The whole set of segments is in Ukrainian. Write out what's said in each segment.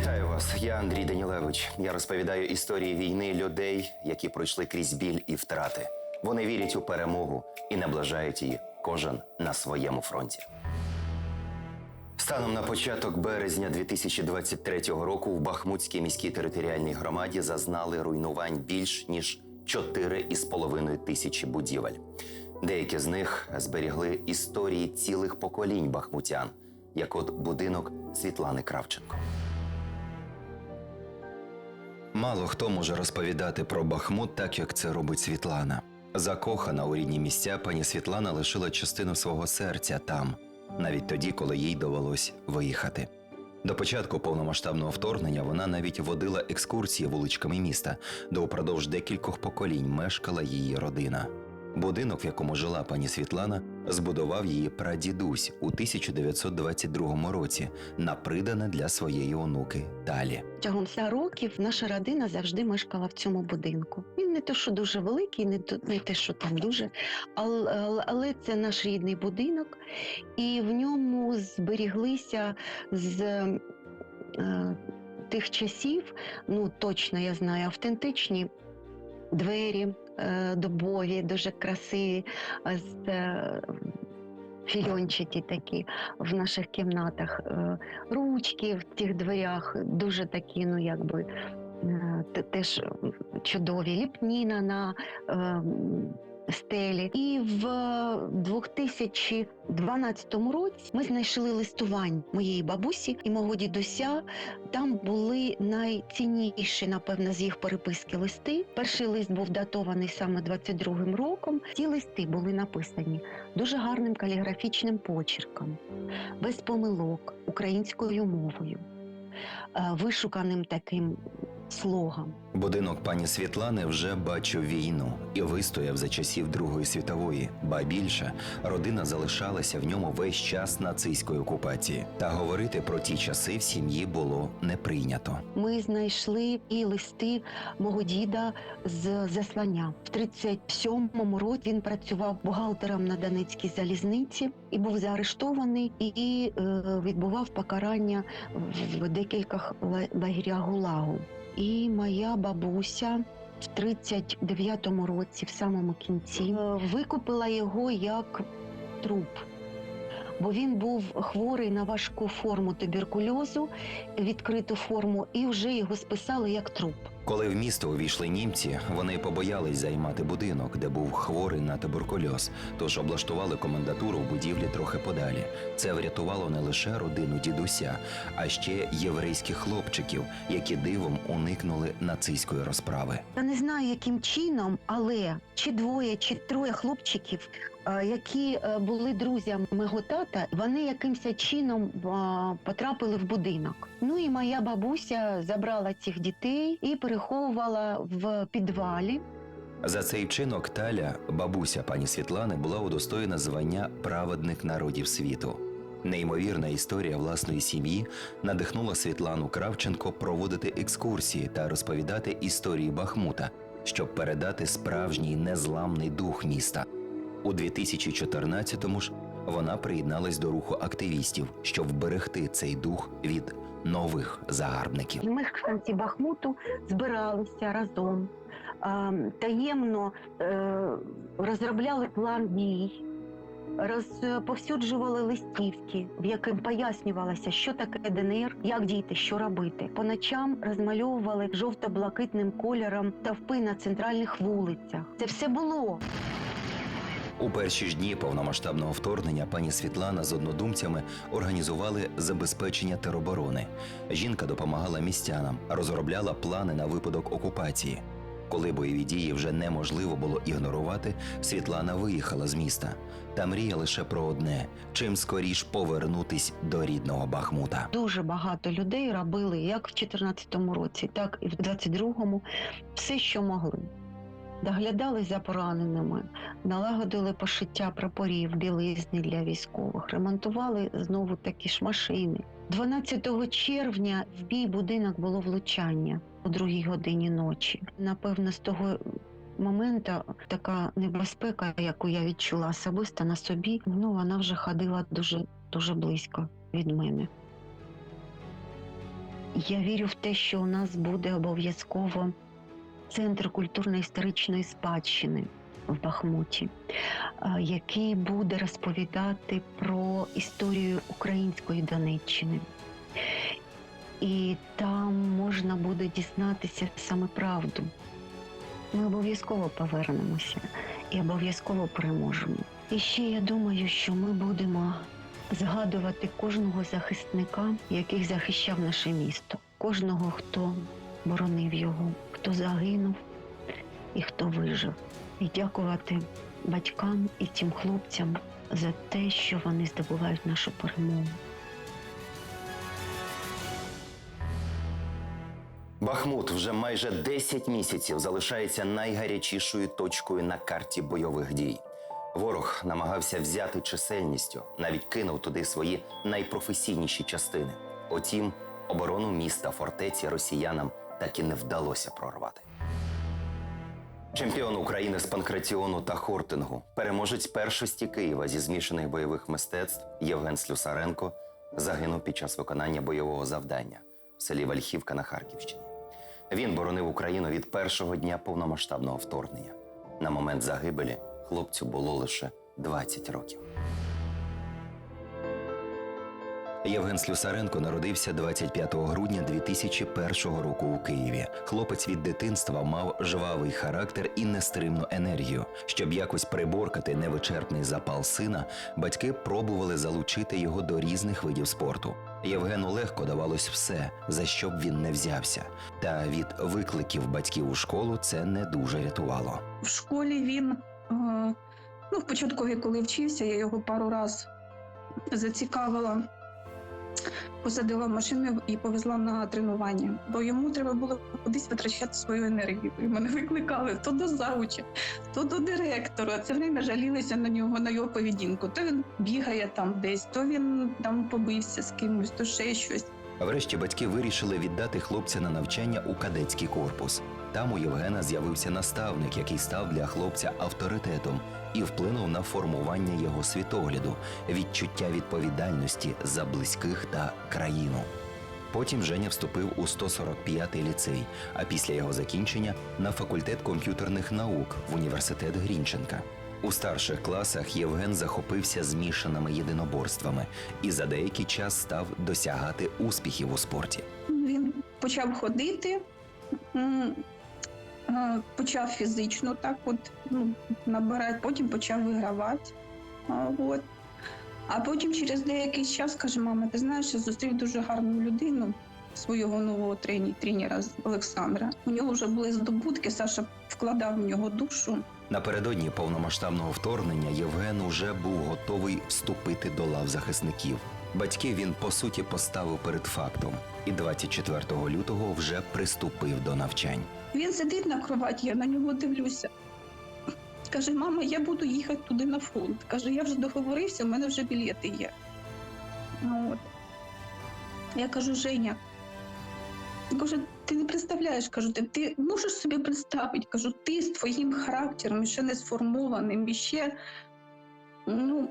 Вітаю вас, я Андрій Данілевич. Я розповідаю історії війни людей, які пройшли крізь біль і втрати. Вони вірять у перемогу і наближають її кожен на своєму фронті. Станом на початок березня 2023 року в Бахмутській міській територіальній громаді зазнали руйнувань більш ніж 4,5 тисячі будівель. Деякі з них зберігли історії цілих поколінь бахмутян, як от будинок Світлани Кравченко. Мало хто може розповідати про Бахмут так, як це робить Світлана. Закохана у рідні місця, пані Світлана лишила частину свого серця там, навіть тоді, коли їй довелось виїхати. До початку повномасштабного вторгнення вона навіть водила екскурсії вуличками міста, де упродовж декількох поколінь мешкала її родина. Будинок, в якому жила пані Світлана, збудував її прадідусь у 1922 році на придане для своєї онуки Талі. Тягом 100 років наша родина завжди мешкала в цьому будинку. Він не те, що дуже великий, не не те, що там дуже, але- але це наш рідний будинок, і в ньому зберіглися з е, тих часів, ну точно я знаю, автентичні двері е, дубові, дуже красиві, фільончики е, фільончаті такі в наших кімнатах. Е, ручки в тих дверях дуже такі, ну якби теж чудові, ліпніна на стелі. І в 2012 році ми знайшли листувань моєї бабусі і мого дідуся. Там були найцінніші, напевно, з їх переписки листи. Перший лист був датований саме 22-м роком. Ці листи були написані дуже гарним каліграфічним почерком, без помилок, українською мовою, е, вишуканим таким слогом. Будинок пані Світлани вже бачив війну і вистояв за часів Другої світової, ба більше родина залишалася в ньому весь час нацистської окупації. Та говорити про ті часи в сім'ї було не прийнято. Ми знайшли і листи мого діда з заслання. В 37-му році він працював бухгалтером на Донецькій залізниці і був заарештований і е, відбував покарання в декількох ла- лагерях ГУЛАГу. І моя бабуся в 39-му році, в самому кінці, е, викупила його як труп. Бо він був хворий на важку форму туберкульозу, відкриту форму, і вже його списали як труп. Коли в місто увійшли німці, вони побоялись займати будинок, де був хворий на туберкульоз, тож облаштували комендатуру в будівлі трохи подалі. Це врятувало не лише родину дідуся, а ще єврейських хлопчиків, які дивом уникнули нацистської розправи. Я не знаю, яким чином, але чи двоє, чи троє хлопчиків, е, які е, були друзями мого тата, вони якимось чином е, потрапили в будинок. Ну і моя бабуся забрала цих дітей і переховувала в підвалі. За цей вчинок Таля, бабуся пані Світлани, була удостоєна звання праведник народів світу. Неймовірна історія власної сім'ї надихнула Світлану Кравченко проводити екскурсії та розповідати історії Бахмута, щоб передати справжній незламний дух міста. У 2014-му ж вона приєдналась до руху активістів, щоб вберегти цей дух від нових загарбників. Мешканці Бахмуту збиралися разом, таємно е, розробляли план дій, розповсюджували листівки, в яким пояснювалося, що таке ДНР, як діяти, що робити. По ночам розмальовували жовто-блакитним кольором тавпи на центральних вулицях. Це все було. У перші ж дні повномасштабного вторгнення пані Світлана з однодумцями організували забезпечення тероборони. Жінка допомагала містянам, розробляла плани на випадок окупації. Коли бойові дії вже неможливо було ігнорувати, Світлана виїхала з міста та мріє лише про одне: чим скоріш повернутись до рідного Бахмута. Дуже багато людей робили як в 2014 році, так і в 2022, все, що могли. Доглядали за пораненими, налагодили пошиття прапорів, білизни для військових, ремонтували знову такі ж машини. 12 червня в бій будинок було влучання о другій годині ночі. Напевно, з того моменту така небезпека, яку я відчула особисто на собі, ну вона вже ходила дуже дуже близько від мене. Я вірю в те, що у нас буде обов'язково центр культурно-історичної спадщини в Бахмуті, який буде розповідати про історію української Донеччини. І там можна буде дізнатися саме правду. Ми обов'язково повернемося і обов'язково переможемо. І ще я думаю, що ми будемо згадувати кожного захисника, який захищав наше місто, кожного, хто боронив його, хто загинув і хто вижив. І дякувати батькам і тим хлопцям за те, що вони здобувають нашу перемогу. Бахмут вже майже 10 місяців залишається найгарячішою точкою на карті бойових дій. Ворог намагався взяти чисельністю, навіть кинув туди свої найпрофесійніші частини. Утім, оборону міста фортеці росіянам так і не вдалося прорвати. Чемпіон України з панкратіону та хортингу, переможець першості Києва зі змішаних бойових мистецтв Євген Слюсаренко загинув під час виконання бойового завдання в селі Вальхівка на Харківщині. Він боронив Україну від першого дня повномасштабного вторгнення. На момент загибелі хлопцю було лише 20 років. Євген Слюсаренко народився 25 грудня 2001 року у Києві. Хлопець від дитинства мав жвавий характер і нестримну енергію. Щоб якось приборкати невичерпний запал сина, батьки пробували залучити його до різних видів спорту. Євгену легко давалось все, за що б він не взявся. Та від викликів батьків у школу це не дуже рятувало. В школі він, е, ну, в початкові, коли вчився, я його пару раз зацікавила, посадила в машину і повезла на тренування, бо йому треба було кудись витрачати свою енергію. І мене викликали то до завуча, то до директора. Це время жалілися на нього, на його поведінку. То він бігає там десь, то він там побився з кимось, то ще щось. Врешті батьки вирішили віддати хлопця на навчання у кадетський корпус. Там у Євгена з'явився наставник, який став для хлопця авторитетом і вплинув на формування його світогляду, відчуття відповідальності за близьких та країну. Потім Женя вступив у 145-й ліцей, а після його закінчення на факультет комп'ютерних наук в університет Грінченка. У старших класах Євген захопився змішаними єдиноборствами і за деякий час став досягати успіхів у спорті. Він почав ходити, е, почав фізично так от ну, набирати, потім почав вигравати. От. а потім через деякий час каже, мама, ти знаєш, я зустрів дуже гарну людину, свого нового трені, тренера Олександра. У нього вже були здобутки, Саша вкладав в нього душу. Напередодні повномасштабного вторгнення Євген уже був готовий вступити до лав захисників. Батьків він по суті поставив перед фактом, і 24 лютого вже приступив до навчань. Він сидить на кроваті, я на нього дивлюся. Каже, мама, я буду їхати туди на фронт. Каже, я вже договорився, у мене вже білети є. Ну, От. Я кажу, Женя, кажу, ти не представляєш, кажу, ти, ти можеш собі представити, кажу, ти з твоїм характером, ще не сформованим, і ще ну,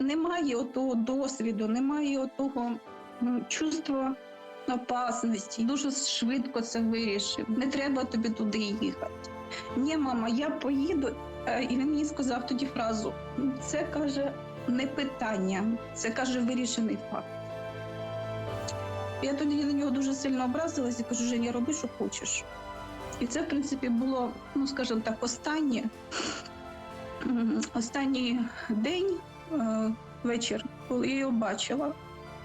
немає отого досвіду, немає отого м, чувства опасності. Дуже швидко це вирішив. Не треба тобі туди їхати. Ні, мама, я поїду. Е, І він мені сказав тоді фразу: це каже не питання, це каже вирішений факт. Я тоді на нього дуже сильно образилась і кажу, Женя, роби, що хочеш. І це, в принципі, було, ну скажімо так, останнє, останній день, е, вечір, коли я його бачила.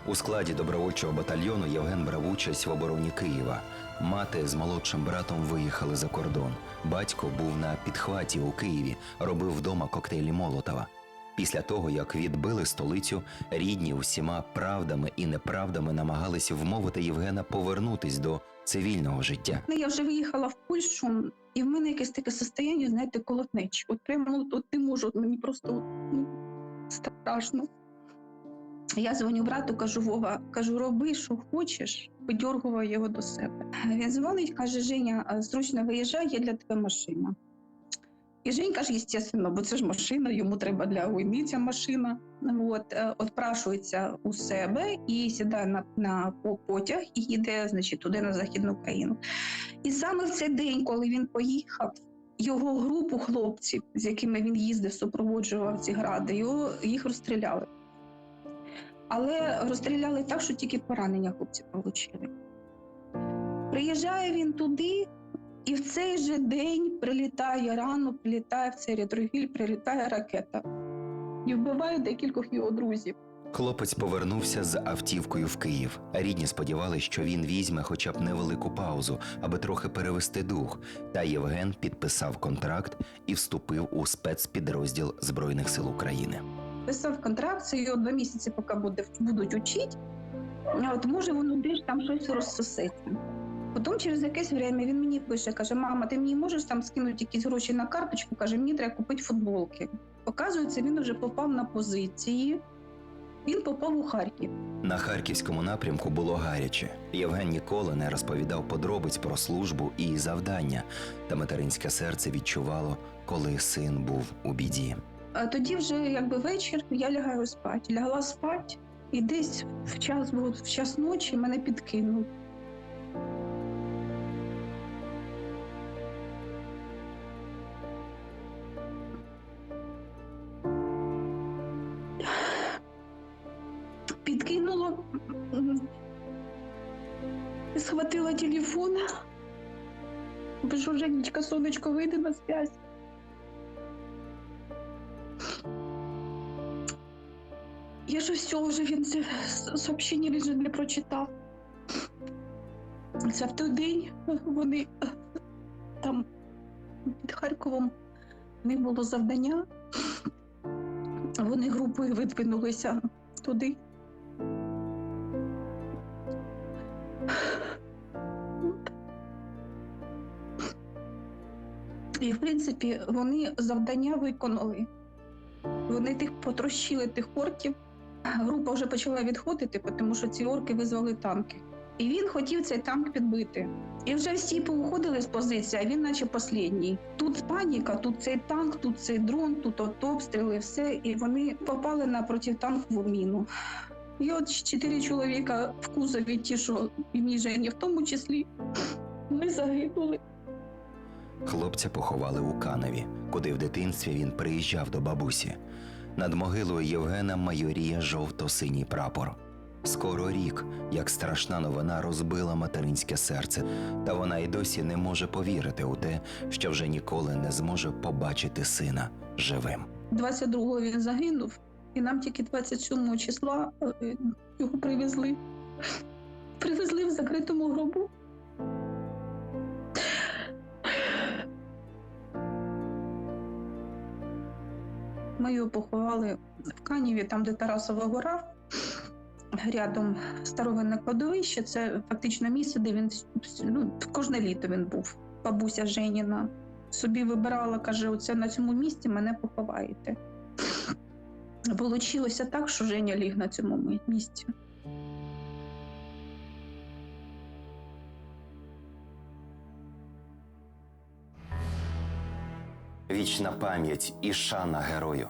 У складі добровольчого батальйону Євген брав участь в обороні Києва. Мати з молодшим братом виїхали за кордон. Батько був на підхваті у Києві, робив вдома коктейлі Молотова. Після того, як відбили столицю, рідні усіма правдами і неправдами намагалися вмовити Євгена повернутись до цивільного життя. Ну, я вже виїхала в Польщу, і в мене якесь таке состояння, знаєте, колотнечі. От прямо ну, от не можу, от мені просто от, ну, страшно. Я дзвоню брату, кажу, Вова, кажу, роби, що хочеш, подьоргуваю його до себе. Він дзвонить, каже, Женя, зручно виїжджай, є для тебе машина. І Женька ж, звісно, бо це ж машина, йому треба для ця машина. От, е, отпрашується у себе і сідає на, на потяг і їде значить, туди на Західну Україну. І саме в цей день, коли він поїхав, його групу хлопців, з якими він їздив, супроводжував ці гради, його, їх розстріляли. Але розстріляли так, що тільки поранення хлопці отримали. Приїжджає він туди, і в цей же день прилітає рано, прилітає в цей ретрогіль, прилітає ракета і вбиває декількох його друзів. Хлопець повернувся з автівкою в Київ. Рідні сподівалися, що він візьме хоча б невелику паузу, аби трохи перевести дух. Та Євген підписав контракт і вступив у спецпідрозділ Збройних сил України. Писав контракт, це його два місяці, поки буде, будуть учити. От може воно десь там щось розсосеться. Потім через якесь время він мені пише, каже: мама, ти мені можеш там скинути якісь гроші на карточку? каже, мені треба купити футболки. Оказується, він вже попав на позиції, він попав у Харків. На харківському напрямку було гаряче. Євген ніколи не розповідав подробиць про службу і завдання, та материнське серце відчувало, коли син був у біді. А тоді вже якби вечір я лягаю спати. Лягла спати, і десь в час, от, в час ночі мене підкинув. Підкинуло, м, схватила телефон. Пишу, Женечка, сонечко, вийди на связь. Я ж все вже він це сообщення він же не прочитав. Це в той день вони там під Харковом них було завдання. Вони групою видвинулися туди. І, в принципі, вони завдання виконали. Вони тих потрощили тих орків. Група вже почала відходити, тому що ці орки визвали танки. І він хотів цей танк підбити. І вже всі повиходили з позиції, а він наче останній. Тут паніка, тут цей танк, тут цей дрон, тут от обстріли, все. І вони попали на протитанкову міну. І от чотири чоловіка в кузові, ті, що і мій Женя в тому числі, ми загинули. Хлопця поховали у Каневі, куди в дитинстві він приїжджав до бабусі. Над могилою Євгена майоріє жовто-синій прапор. Скоро рік, як страшна новина розбила материнське серце, та вона й досі не може повірити у те, що вже ніколи не зможе побачити сина живим. 22-го він загинув, і нам тільки 27 числа е, його привезли. Привезли в закритому гробу. Ми його поховали в Каніві, там, де Тарасова гора, рядом старовинне кладовище. Це фактично місце, де він ну, кожне літо він був. Бабуся Женіна собі вибирала, каже: оце на цьому місці мене поховаєте. Получилося так, що Женя ліг на цьому місці. Вічна пам'ять і шана герою.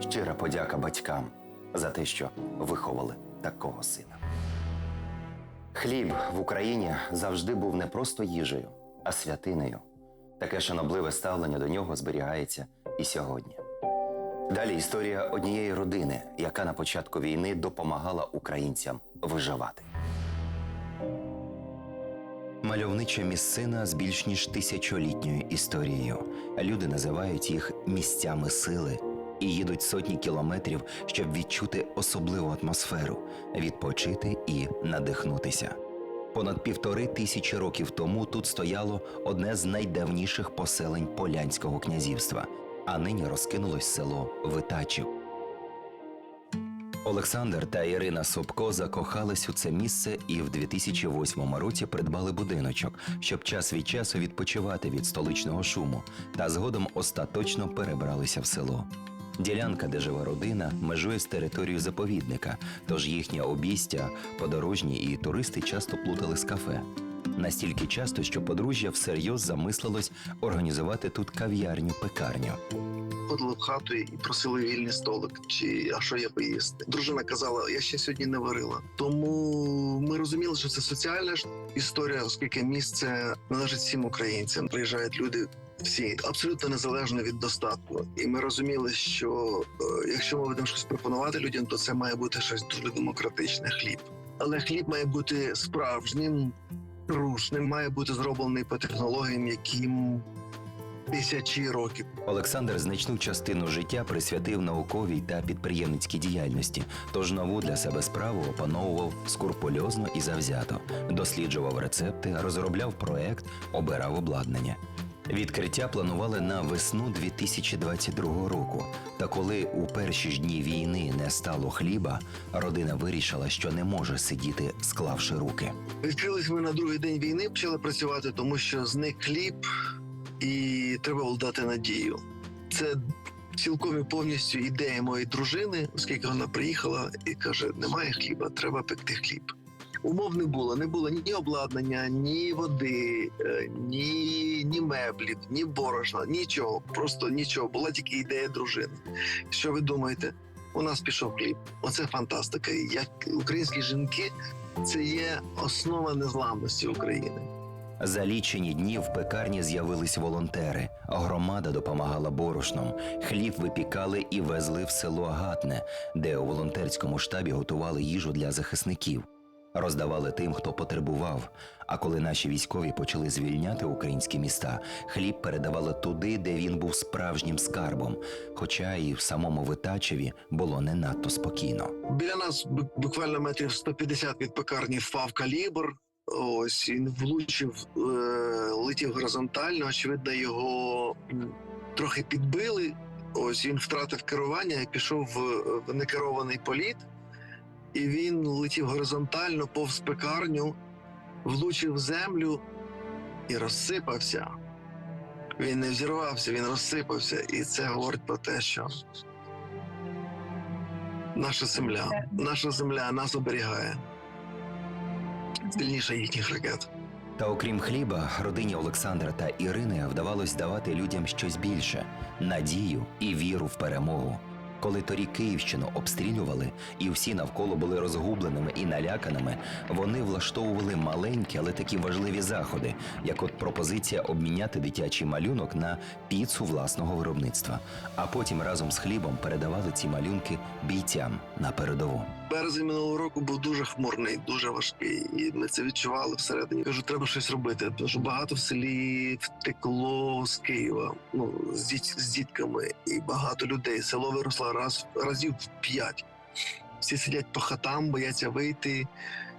Щира подяка батькам за те, що виховали такого сина. Хліб в Україні завжди був не просто їжею, а святинею. Таке шанобливе ставлення до нього зберігається і сьогодні. Далі історія однієї родини, яка на початку війни допомагала українцям виживати. Мальовнича місцина з більш ніж тисячолітньою історією. Люди називають їх місцями сили і їдуть сотні кілометрів, щоб відчути особливу атмосферу, відпочити і надихнутися. Понад півтори тисячі років тому тут стояло одне з найдавніших поселень Полянського князівства, а нині розкинулось село Витачів. Олександр та Ірина Собко закохались у це місце і в 2008 році придбали будиночок, щоб час від часу відпочивати від столичного шуму, та згодом остаточно перебралися в село. Ділянка, де живе родина, межує з територією заповідника, тож їхнє обійстя, подорожні і туристи часто плутали з кафе. Настільки часто, що подружжя всерйоз замислилось організувати тут кав'ярню-пекарню. Ходили в хату і просили вільний столик, чи а що я поїсти. Дружина казала, я ще сьогодні не варила. Тому ми розуміли, що це соціальна ж історія, оскільки місце належить всім українцям. Приїжджають люди. Всі абсолютно незалежно від достатку, і ми розуміли, що е, якщо ми будемо щось пропонувати людям, то це має бути щось дуже демократичне хліб. Але хліб має бути справжнім, рушним, має бути зроблений по технологіям, яким тисячі років. Олександр значну частину життя присвятив науковій та підприємницькій діяльності, тож нову для себе справу опановував скрупульозно і завзято, досліджував рецепти, розробляв проект, обирав обладнання. Відкриття планували на весну 2022 року. Та коли у перші ж дні війни не стало хліба, родина вирішила, що не може сидіти, склавши руки. Відкрились ми на другий день війни, почали працювати, тому що зник хліб, і треба було дати надію. Це цілком і повністю ідея моєї дружини, оскільки вона приїхала і каже: немає хліба, треба пекти хліб. Умов не було, не було ні обладнання, ні води, е, ні, ні меблів, ні борошна, нічого. Просто нічого. Була тільки ідея дружини. Що ви думаєте? У нас пішов хліб. Оце фантастика. Як українські жінки це є основа незламності України. За лічені дні в пекарні з'явились волонтери. Громада допомагала борошном. Хліб випікали і везли в село Гатне, де у волонтерському штабі готували їжу для захисників. Роздавали тим, хто потребував. А коли наші військові почали звільняти українські міста, хліб передавали туди, де він був справжнім скарбом. Хоча і в самому Витачеві було не надто спокійно. Біля нас буквально метрів 150 від пекарні впав калібр. Ось він влучив, е, летів горизонтально. Очевидно, його трохи підбили. Ось він втратив керування і пішов в, некерований політ. І він летів горизонтально повз пекарню, влучив землю і розсипався. Він не взірвався, він розсипався. І це говорить про те, що наша земля, наша земля нас оберігає сильніше їхніх ракет. Та окрім хліба, родині Олександра та Ірини вдавалось давати людям щось більше надію і віру в перемогу. Коли торік Київщину обстрілювали, і всі навколо були розгубленими і наляканими, вони влаштовували маленькі, але такі важливі заходи, як от пропозиція обміняти дитячий малюнок на піцу власного виробництва, а потім разом з хлібом передавали ці малюнки бійцям на передову. Березень минулого року був дуже хмурний, дуже важкий, і ми це відчували всередині. Кажу, треба щось робити. Тому що багато в селі втекло з Києва, ну з, діт, з дітками, і багато людей. Село виросло раз разів в п'ять. Всі сидять по хатам, бояться вийти,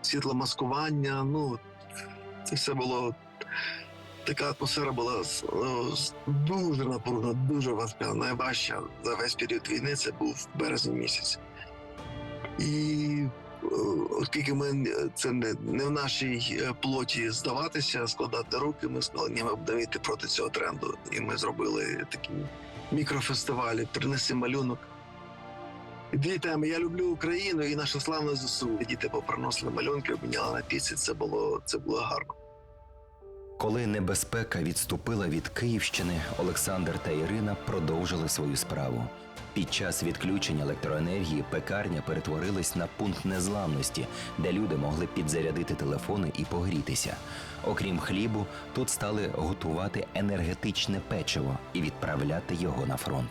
світломаскування. Ну це все було. Така атмосфера була дуже напружена, дуже важка. Найважча за весь період війни це був березень місяць. І оскільки ми це не, не в нашій е, плоті здаватися, складати руки, ми сказали, ні, ми будемо йти проти цього тренду. І ми зробили такі мікрофестивалі, принеси малюнок. І Я люблю Україну і нашу славну ЗСУ. Діти поприносили малюнки, обміняли на піці. Це було це було гарно. Коли небезпека відступила від Київщини, Олександр та Ірина продовжили свою справу. Під час відключення електроенергії пекарня перетворилась на пункт незламності, де люди могли підзарядити телефони і погрітися. Окрім хлібу, тут стали готувати енергетичне печиво і відправляти його на фронт.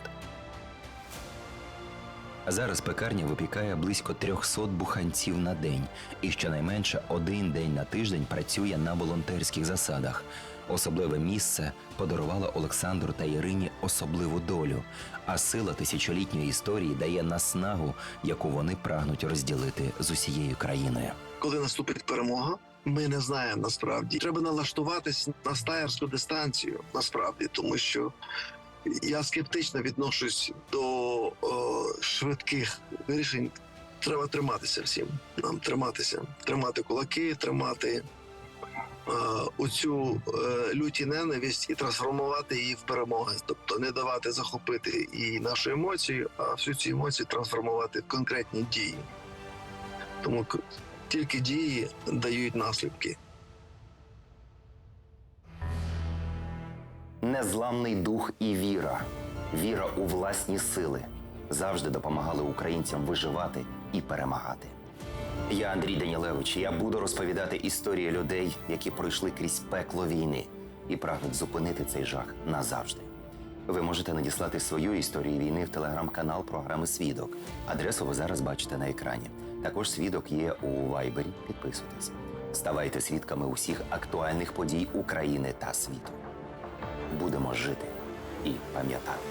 Зараз пекарня випікає близько 300 буханців на день, і щонайменше один день на тиждень працює на волонтерських засадах. Особливе місце подарувало Олександру та Ірині особливу долю, а сила тисячолітньої історії дає наснагу, яку вони прагнуть розділити з усією країною. Коли наступить перемога, ми не знаємо насправді. Треба налаштуватись на стаєрську дистанцію, насправді, тому що я скептично відношусь до о, швидких вирішень. Треба триматися всім. Нам триматися, тримати кулаки, тримати е, оцю е, люті ненависть і трансформувати її в перемоги. Тобто не давати захопити і нашу емоцію, а всю цю емоцію трансформувати в конкретні дії. Тому тільки дії дають наслідки. Незламний дух і віра, віра у власні сили завжди допомагали українцям виживати і перемагати. Я Андрій Данілевич. Я буду розповідати історії людей, які пройшли крізь пекло війни і прагнуть зупинити цей жах назавжди. Ви можете надіслати свою історію війни в телеграм-канал програми Свідок. Адресу ви зараз бачите на екрані. Також свідок є у Вайбері. Підписуйтесь. Ставайте свідками усіх актуальних подій України та світу. Будемо жити і пам'ятати.